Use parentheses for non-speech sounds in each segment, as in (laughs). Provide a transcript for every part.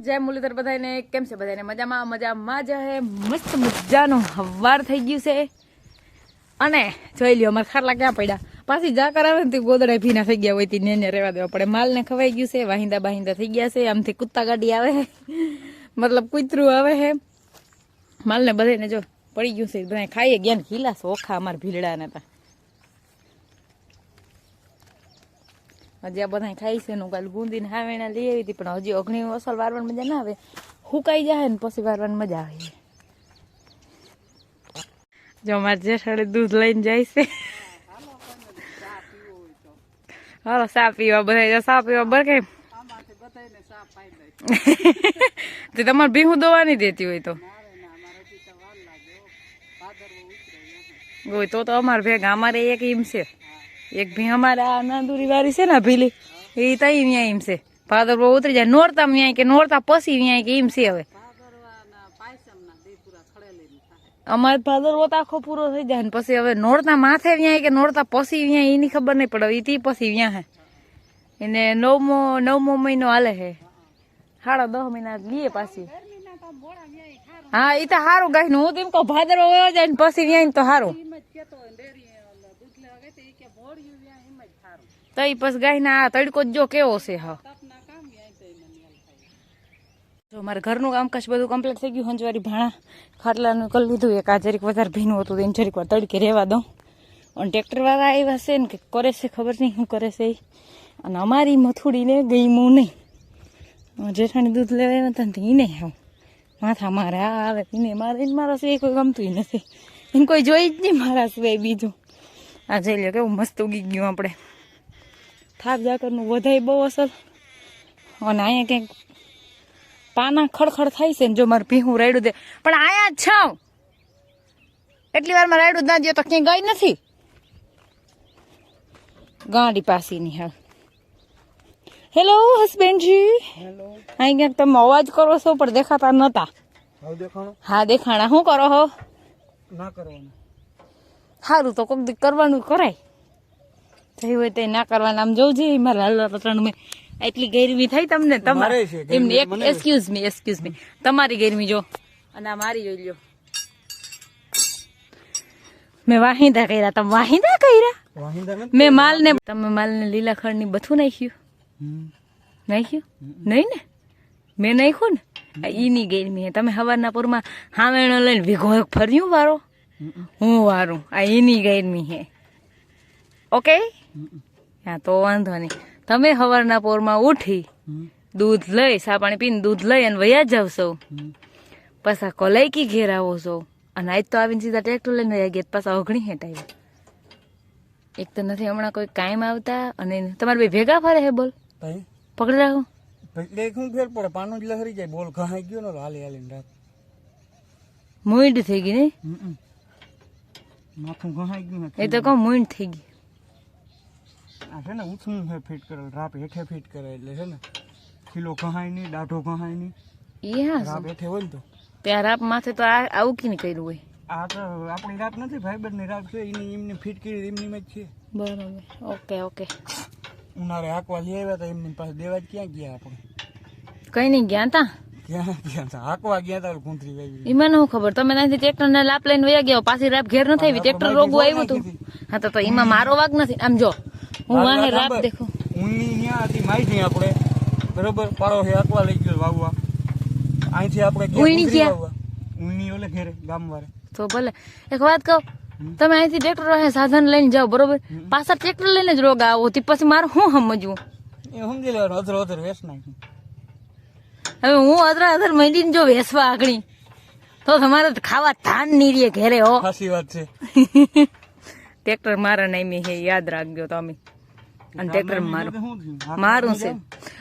જય મુરલીધર બધાને કેમ છે બધાને મજામાં? મજામાં જ હે. મસ્ત મજાનું હવાર થઈ ગયું છે. અને જોઈ લ્યો, અમારે ખાટલા ક્યાં પડ્યા? પાછી જા કરાવે ને તે ગોદડા ભીના થઈ ગયા હોય તે ને રહેવા દેવા પડે. માલને ખવાઈ ગયું છે, વાહિંદા બાહિંદા થઈ ગયા છે. આમથી કૂતા ગાડી આવે મતલબ કૂતરું આવે હે. માલને બધાને જો પડી ગયું છે બધા ખાઈએ ગયા ને. ખીલા ઓખા અમારા ભીલડાને હતા હજી આ બધા ખાઈ છે હું કાલ ગુંદીને હાવેણા લઈ આવી હતી પણ હજી અગ્નિ અસલ વારવાની મજા ના આવે. હુકાઈ જાય ને પછી વારવાની મજા આવે. જો અમારે જેઠાડે દૂધ લઈને જાય છે. હાલો સા પીવા બધા સા પીવા બર કે તે તમારે ભીહું દોવાની દેતી હોય તો. હોય તો તો અમારે ભેગા અમારે એક ઈમ છે. એક ભી અમારે નાંદુરી વાળી છે ને ભીલી, એ તઈ વ્યાય એમ છે. ભાદર બહુ ઉતરી જાય નોરતા વ્યાય કે નોરતા પછી વ્યાય કે ઈમ છે હવે. અમારે ભાદર વોત આખો પૂરો થઈ જાય ને પછી હવે નોરતા માથે વ્યાય કે નોરતા પછી વ્યાય એની ખબર નહીં પડે એ તી પછી વ્યાં હે. એને નવમો નવમો મહિનો હાલે હે. સાડા દસ મહિના લીએ પાછી. હા એ તો સારું ગાય હું તેમ એમ કહું ભાદર જાય ને પછી વ્યાય તો સારું તો ઈ પછી ગાય ના આ તડકો જ જો કેવો છે હા. જો મારે ઘરનું કામકાજ બધું કમ્પ્લીટ થઈ ગયું હંજવારી ભાણા. ખાટલાનું કરી લીધું એક આ જરીક વધારે ભીનું હતું એને જરીક વાર તડકે રહેવા દઉં. અને ટ્રેક્ટર વાળા આવ્યા છે ને કે કરે છે ખબર નહીં શું કરે છે. અને અમારી મથુડીને ગઈમું નહીં. જેઠાણી દૂધ લેવા આવ્યા હતા ને તો ઈને આવું. માથા મારે આ આવે એને મારે મારા સિવાય કોઈ ગમતું નથી. એને કોઈ જોઈ જ નહીં મારા સિવાય બીજું. આ જઈ લ્યો કેવું મસ્ત ઉગી ગયું આપણે. થાક જાકરનું વધાય બહુ અસર અને અહીંયા ક્યાંક પાના ખડખડ થાય છે ને જો મારે ભીહું રાયડું દે. પણ આયા જ છાવ. એટલી વારમાં રાયડું ના દે તો ક્યાંય ગઈ નથી. ગાડી પાસીની હાલ. હેલો હસબેન્ડજી અહીં ક્યાંક તમે અવાજ કરો છો પણ દેખાતા નતા. હા દેખાણા. શું કરો હો? ના કરવાનું. સારું તો કોક કરવાનું કરાય. થઈ હોય તે ના કરવાના. આમ જોવું જોઈએ મારા રતણ મેં એટલી ગરમી થઈ તમને તમારે. એમને એક એક્સક્યુઝ મી એક્સક્યુઝ મી તમારી ગરમી જો. અને આ મારી જોઈ લ્યો. મેં વાહિંદા કર્યા તમે વાહિંદા કર્યા? મેં માલ માલને તમે માલને લીલા ખડની બથું નાખ્યું. નાખ્યું? નહીં ને? મેં નાખ્યું ને? એની ગરમી તમે હવારના પૂરમાં હામેણો લઈને ભીગો એક ફર્યું વારો. હું વારું. આ એની ગરમી હે. ઓકે? હા તો વાંધો નહીં. તમે સવારના પોરમાં ઉઠી દૂધ લઈ સા પાણી પીને દૂધ લઈ અને વયા જાવ સૌ. પાછા કોલાઈકી ઘેર આવો છો અને આજ તો આવીને સીધા ટ્રેક્ટર લઈને વયા ગયા પાછા ઓગણી હેઠ આવ્યા. એક તો નથી હમણાં કોઈ કાયમ આવતા અને તમારે બે ભેગા ફરે હે બોલ? પકડી રાખો એટલે શું ફેર પડે પાનું જ લહરી જાય. બોલ ઘહાઈ ગયો ને તો હાલી રાત મૂંડ થઈ ગઈ ને? હમ. માથું ઘહાઈ ગયું એ તો કહું મૂંડ થઈ ગઈ આ છે ને ઉથમું છે ફિટ કરેલ રાપ હેઠે ફિટ કરે એટલે છે ને ખીલો કહાય નહીં દાઢો કહાય નહીં એ હા રાપ હેઠે હોય ને તો. ત્યાં રાપ માથે તો આ આવું કીને કર્યું હોય. આ તો આપણી રાત નથી ફાઈબરની રાત છે એની એમને ફિટ કરી એમની જ છે. બરાબર. Okay okay. ઉનાળે હાંકવા લઈ આવ્યા હતા એમની પાસે દેવા જ ક્યાં ગયા આપણે? કઈ નહીં ગયા તા? ક્યાં ગયા હતા? હાંકવા ગયા હતા કુંતરી વાવી એમાં શું ખબર. તમે ત્યાંથી ટ્રેક્ટર ને લાપ લઈને વયા ગયા પાછી રાપ ઘેર નથી આવી. ટ્રેક્ટર રોગવું આવ્યું હતું. હા તો એમાં મારો વાગ નથી. આમ જો હું વાહે રાપ દેખું. ઊની ત્યાં હતી માહિતી આપણે. બરોબર? પાડો છે હાંકવા લઈ ગયો વાવવા. અહીંથી આપણે ઊની કુંતરી ઊની ઓલે ઘેરે ગામ વાળે તો ભલે. એક વાત કહું તમે અહીંથી ટ્રેક્ટર સાધન લઈને જાઓ બરોબર? પાછા ટ્રેક્ટર લઈને જ રોગ આવો. પછી મારે શું સમજવું? એ સમજી લેવાનું અધર અધર વેસ નાખી. હવે હું અધરા અધર મંડીને જો વેસવા આગળી તો તમારે તો ખાવા ધાન નહીં રે ઘેરે હો. ખાસી વાત છે. (laughs) ટ્રેક્ટર મારા નામે હે યાદ રાખજો તમે. અને ટ્રેક્ટર મારું મારું છે.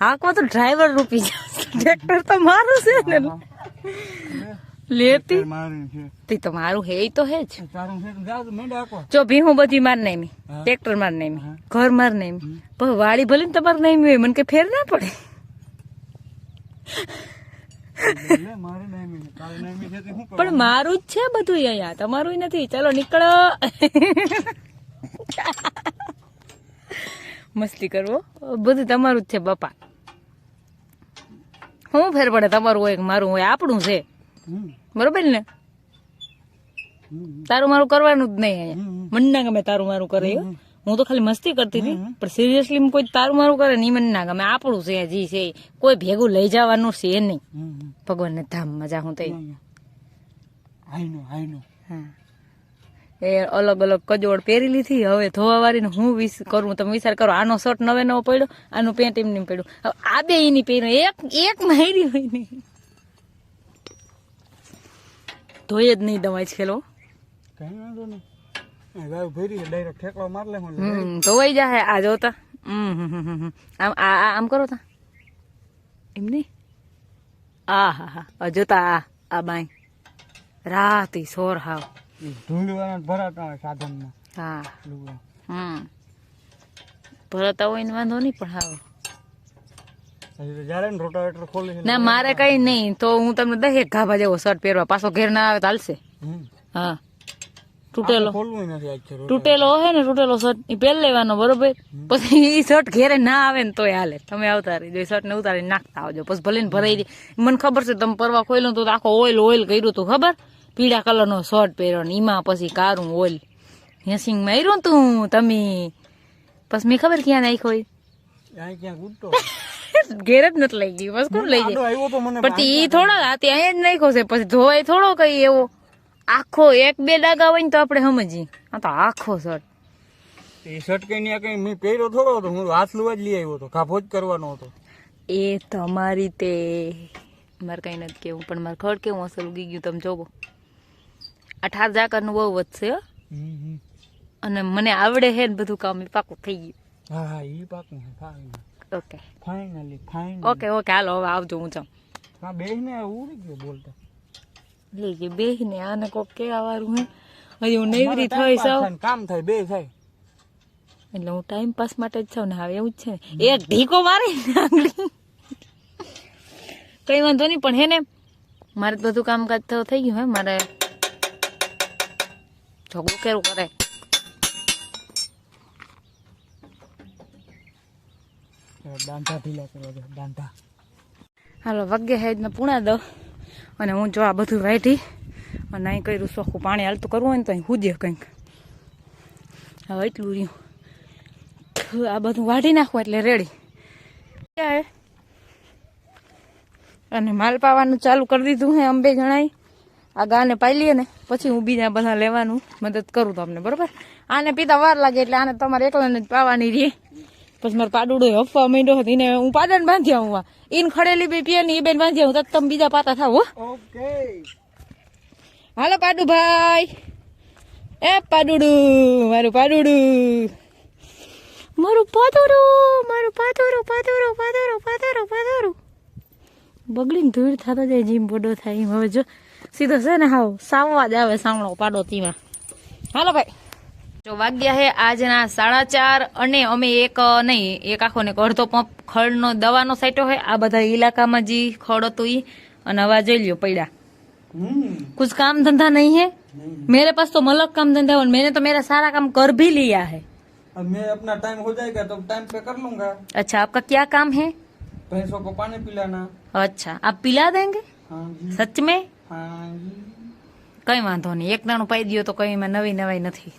આખો તો ડ્રાઈવર રૂપી જશે ટ્રેક્ટર તો મારું છે ને. લેતી. તે તો મારું હે તો હે જ. જો ભી ભીહું બધી માર નામી. હા. ટ્રેક્ટર માર નામી. ઘર માર નામી. પણ વાળી ભલે ને તમારે નામી હોય મને કઈ ફેર ના પડે લે, મારે નામી છે. તારે નામી છે તે શું કરવાનું? પણ મારું જ છે બધું અહીંયા. તમારું નથી. ચલો નીકળો. મસ્તી કરવો. બધું તમારું જ છે બાપા. શું ફેર પડે તમારું હોય મારું હોય? આપણું છે. બરોબર ને? તારું મારું કરવાનું જ નહીં અહીંયા. મને ના ગમે તારું મારું કરે. હું તો ખાલી મસ્તી કરતી હતી. પણ સિરિયસલી કોઈ તારું મારું કરે નહીં મને ના ગમે. આપણું છે હજી છે. કોઈ ભેગું લઈ જવાનું છે નહીં. ભગવાનને ધામ મજા હું થઈ. એ અલગ અલગ કજોડ પહેરી લીધી. હવે ધોવા વાળીને હું વિસ કરું. તમે વિચાર કરો આનો શર્ટ નવે નવો પડ્યો આનું પેન્ટ એમ નહીં પડ્યું આ બે એની પહેર્યું. એક એક મારી હોય નહીં ધોઈ જ નહીં દવાઈ ખેલો. કઈ વાંધો નહીં. ગાય ભરી ડાયરેક્ટ ઠેકડો માર લે હું ધોવાઈ જાય આ જોતા. આમ આ આમ કરો તા એમ નહીં આ હા હા આ જોતા આ આ બાઈ રાતી સોર હાવ ધૂળવાના ભરાતા સાધનમાં હા હમ ભરતા હોય ને વાંધો નહીં પણ હાવ ના મારે કઈ નહીં તો હું તમને દહે ગાભા જેવો શર્ટ પહેરવા પાછો ઘેર ના આવે તો હાલશે હા તૂટેલો. તૂટેલો હે ને તૂટેલો શર્ટ એ પહેર લેવાનો બરોબર? પછી એ શર્ટ ઘેરે ના આવે ને તોય હાલે. તમે આવતા રહીજો એ શર્ટ ને ઉતારી નાખતા આવજો. પછી ભલે ને ભરાઈ દે મને ખબર છે તમે પરવા ખોલ્યું તો આખો ઓઇલ ઓઇલ કર્યું તું ખબર? પીળા કલરનો શર્ટ પહેર્યો ને એમાં પછી કારું ઓઇલ. હેસિંગ માર્યું તું તમે. પછી મેં ખબર ક્યાં નાખ્યો (laughs) ઘેર જ નથી લઈ ગયું બસ કોણ લઈ જાય? પછી એ થોડા ત્યાં જ નાખ્યો છે પછી ધોવાય થોડો કઈ એવો. આખો એક બે ડાગા હોય ને તો આપણે સમજીએ. આ તો આખો શર્ટ. એ શર્ટ કઈ ને કઈ મેં પહેર્યો થોડો હતો હું હાથ લુવા જ લઈ આવ્યો હતો કાપો જ કરવાનો હતો. એ તમારી તે મારે કઈ નથી કેવું પણ મારે ખડ કેવું અસર ઉગી ગયું તમે જોવો. આ ઠાર ઝાકરનું બહુ વધશે. અને મને આવડે હે ને બધું કામ એ પાકું થઈ ગયું. હા હા એ પાકું okay finally finally okay okay હાલો હવે આવજો હું જાઉં. હા બે ને ઉડી ગયો બોલતા. લઈ ગઈ બે ને આને કોક કેવા વાળું હે. હજી હું નૈવરી થઈ સૌ કામ થાય બે થાય. એટલે હું ટાઈમ પાસ માટે જ છું ને હવે એવું જ છે ને. ઢીકો મારી કઈ વાંધો નહીં પણ હે ને મારે બધું કામકાજ તો થઈ ગયું હે મારે ઝઘડું કેવું કરે. દાંઢા ઢીલા કરવા દે દાંઢા હાલો વાગ્ય હેજને પૂણા દો. અને હું જો આ બધું વાઢી અને અહીં કર્યું ચોખ્ખું પાણી હાલતું કરવું હોય ને તો અહીં હુજે કંઈક. હવે એટલું રહ્યું. આ બધું વાઢી નાખવું એટલે રેડી અને માલ પાવાનું ચાલુ કરી દીધું હે અંબે જણાય આ ગાને પાઈ લઈએ ને, પછી હું બીજા બધા લેવાનું મદદ કરું તમને બરોબર? આને પીતા વાર લાગે એટલે આને તમારે એકલાને જ પાવાની રહી. પછી મારે પાડુડો હફવા માંડ્યો હતો એને હું પાડાને બાંધી આવું આ. ઈન ખડેલી બે પીએ ને એ બેન બાંધી આવું તો તમે બીજા પાતા થાવ હો. ઓકે. હાલો પાડુ ભાઈ. એ પાડુડું મારું પાડુડું. મારું પાતોરું મારું પાતોરું પાતોરું પાતોરું પાતોરું પાતોરું બગડીને ધૂળ થતો જાય જીમ બોડો થાય એમ. હવે જો સીધો છે ને હાવ સાવવા જ આવે સાવણો પાડો તીમાં. હાલો ભાઈ. જો વાગ્યા હે આજના સાડા ચાર અને અમે એક અ, નહીં એક આખો ને એક અડધો પંપ ખડનો દવાનો સાઈટો હોય આ બધા ઇલાકામાં જે ખડ હતું ઈ અને હવા જોઈ લ્યો પડ્યા हम्म कुछ काम धंधा नहीं है मेरे पास तो मलक काम धंधा है और मैंने तो मेरा सारा काम कर भी लिया है अब मैं अपना टाइम हो जाएगा तो टाइम पे कर लूंगा अच्छा आपका क्या काम है भैंसों को पानी पिलाना अच्छा आप पिला देंगे हाँ जी सच में हाँ जी કઈ વાંધો નહીં એક દાણું પાઈ દો તો કઈ એમાં નવી નવાઈ નથી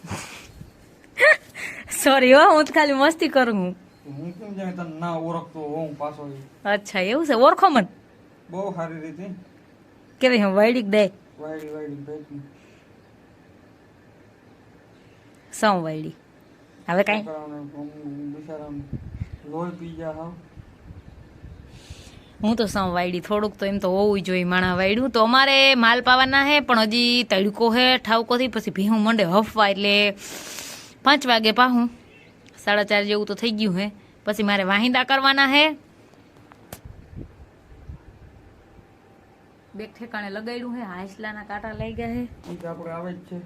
સોરી હો હું તો ખાલી મસ્તી કરું હું. હું કેમ જાણે તને ના ઓળખતો હું પાછો અચ્છા એવું છે? ઓળખો મન. બહુ સારી રીતે. કેવી હું વૈડિક દે. YD YD ભેંસની. સૌ વૈડી હવે કઈ? હું લોહી પી જા હા હું તો સૌ વાયડી થોડુંક તો એમ તો હોવું જોઈએ માણા વાયડું. તો અમારે માલ પાવાના હે પણ હજી તડકો હે ઠાવકોથી પછી ભીહું મંડે હફવા એટલે પાંચ વાગે પાહું. સાડા ચાર જેવું તો થઈ ગયું હે. પછી મારે વાહિંદા કરવાના હે. બે ઠેકાણે લગાડ્યું હે. હાઈસલાના કાંટા લઈ ગયા હે. આપણે આવે જ છે.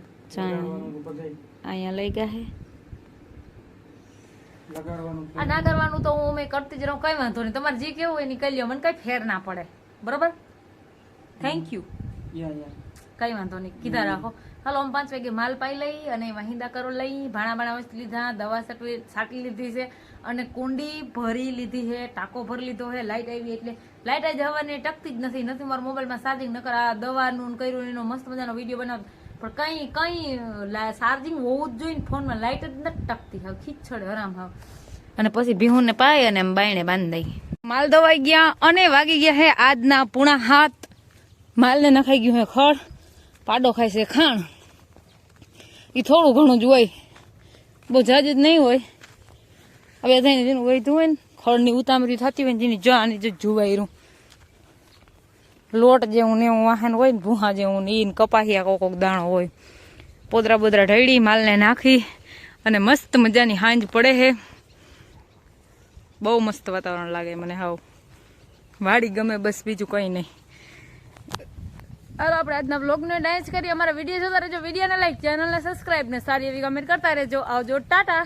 અહીંયા લઈ ગયા હે. આ ના કરવાનું તો હું મેં કરતી જ રહું. કઈ વાંધો નહીં. તમારે જે કેવું હોય નીકળી લ્યો. મને કઈ ફેર ના પડે. બરોબર? Thank you. કઈ વાંધો નહીં. કીધા રાખો. હાલો, આમ પાંચ વાગે માલ પાઈ લઈ અને વાહિંદા કરો લઈ, ભાણા ભાણા લીધા, દવા સાટવી, સાટી લીધી છે અને કુંડી ભરી લીધી છે, ટાંકો ભરી લીધો છે લાઇટ આવી એટલે લાઇટ આવી જવાની ટકતી જ નથી નથી મારા મોબાઈલમાં ચાર્જિંગ નકર આ દવાનું કર્યું એનો મસ્ત મજાનો વીડિયો બનાવ પણ કંઈ કંઈ ચાર્જિંગ હોવું જ જોઈએ ફોનમાં લાઇટ જ નથી ટકતી, હવે ખીચડ હરામ હાવ. અને પછી ભીહુને પાય અને બાયણે બાંધી દઈ. માલ દવાઈ ગયા અને વાગી ગયા હે આજના પૂણા હાથ. માલને નખાઈ ગયું હે ખડ. પાડો ખાય છે ખાણ. એ થોડું ઘણું જ હોય. બહુ જાજ જ નહીં હોય. હવે થઈને જેનું વહેતું હોય ને, ખળની ઉતામરી થતી હોય ને, જેની જાની જ જુવાયરું લોટ જેવું ને એવું વાહન હોય ને, ભૂહા જેવું ને એને કપાહિયા કોક કોક દાણો હોય. પોદરા બોદરા ઢળી, માલને નાખી, અને મસ્ત મજાની હાંજ પડે હે. બહુ મસ્ત વાતાવરણ લાગે મને હાવ. વાડી ગમે બસ બીજું કંઈ નહીં. હાલો, આપણે આજના બ્લોગને ડાન્સ કરીએ. અમારા વીડિયો જોતા રહેજો. વિડીયોને લાઈક ચેનલને સબસ્ક્રાઈબ ને સારી એવી કમેન્ટ કરતા રહેજો. આવજો, ટાટા!